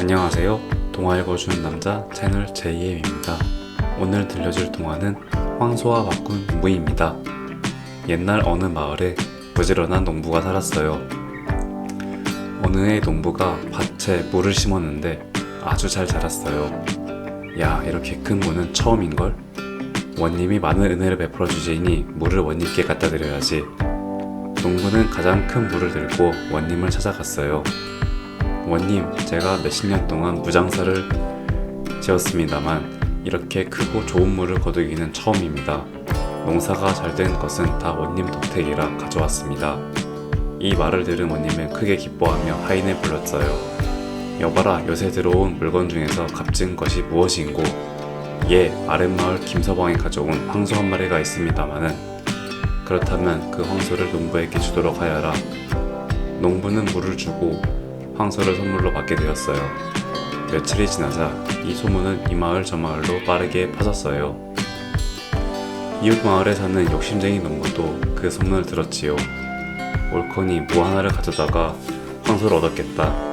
안녕하세요. 동화 읽어주는 남자 채널 JM입니다. 오늘 들려줄 동화는 황소와 바꾼 농부입니다. 옛날 어느 마을에 부지런한 농부가 살았어요. 어느 해 농부가 밭에 물을 심었는데 아주 잘 자랐어요. 야, 이렇게 큰 무는 처음인걸? 원님이 많은 은혜를 베풀어 주시니 물을 원님께 갖다 드려야지. 농부는 가장 큰 물을 들고 원님을 찾아갔어요. 원님, 제가 몇십 년 동안 무장사를 지었습니다만 이렇게 크고 좋은 물을 거두기는 처음입니다. 농사가 잘 된 것은 다 원님 덕택이라 가져왔습니다. 이 말을 들은 원님은 크게 기뻐하며 하인을 불렀어요. 여봐라, 요새 들어온 물건 중에서 값진 것이 무엇인고? 예, 아랫마을 김서방이 가져온 황소 한 마리가 있습니다마는 그렇다면 그 황소를 농부에게 주도록 하여라. 농부는 물을 주고 황소를 선물로 받게 되었어요. 며칠이 지나자 이 소문은 이 마을 저 마을로 빠르게 퍼졌어요. 이웃 마을에 사는 욕심쟁이 농부도 그 소문을 들었지요. 옳거니 무 하나를 가져다가 황소를 얻었겠다.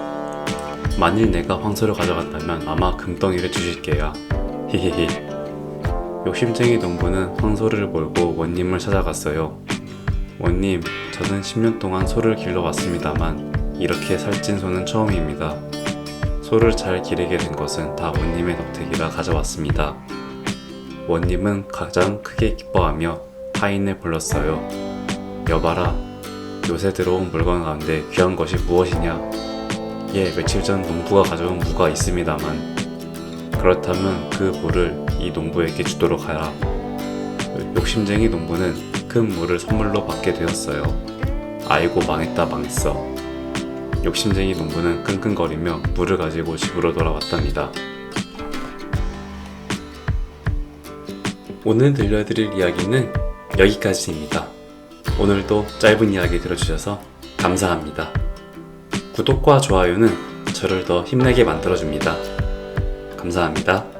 만일 내가 황소를 가져간다면 아마 금덩이를 주실게야. 히히히. 욕심쟁이 농부는 황소를 몰고 원님을 찾아갔어요. 원님, 저는 10년 동안 소를 길러왔습니다만 이렇게 살찐 소는 처음입니다. 소를 잘 기르게 된 것은 다 원님의 덕택이라 가져왔습니다. 원님은 가장 크게 기뻐하며 하인을 불렀어요. 여봐라, 요새 들어온 물건 가운데 귀한 것이 무엇이냐? 예, 며칠 전 농부가 가져온 무가 있습니다만 그렇다면 그 무를 이 농부에게 주도록 하라. 욕심쟁이 농부는 큰 무를 선물로 받게 되었어요. 아이고 망했다 망했어. 욕심쟁이 농부는 끙끙거리며 물을 가지고 집으로 돌아왔답니다. 오늘 들려드릴 이야기는 여기까지입니다. 오늘도 짧은 이야기 들어주셔서 감사합니다. 구독과 좋아요는 저를 더 힘내게 만들어줍니다. 감사합니다.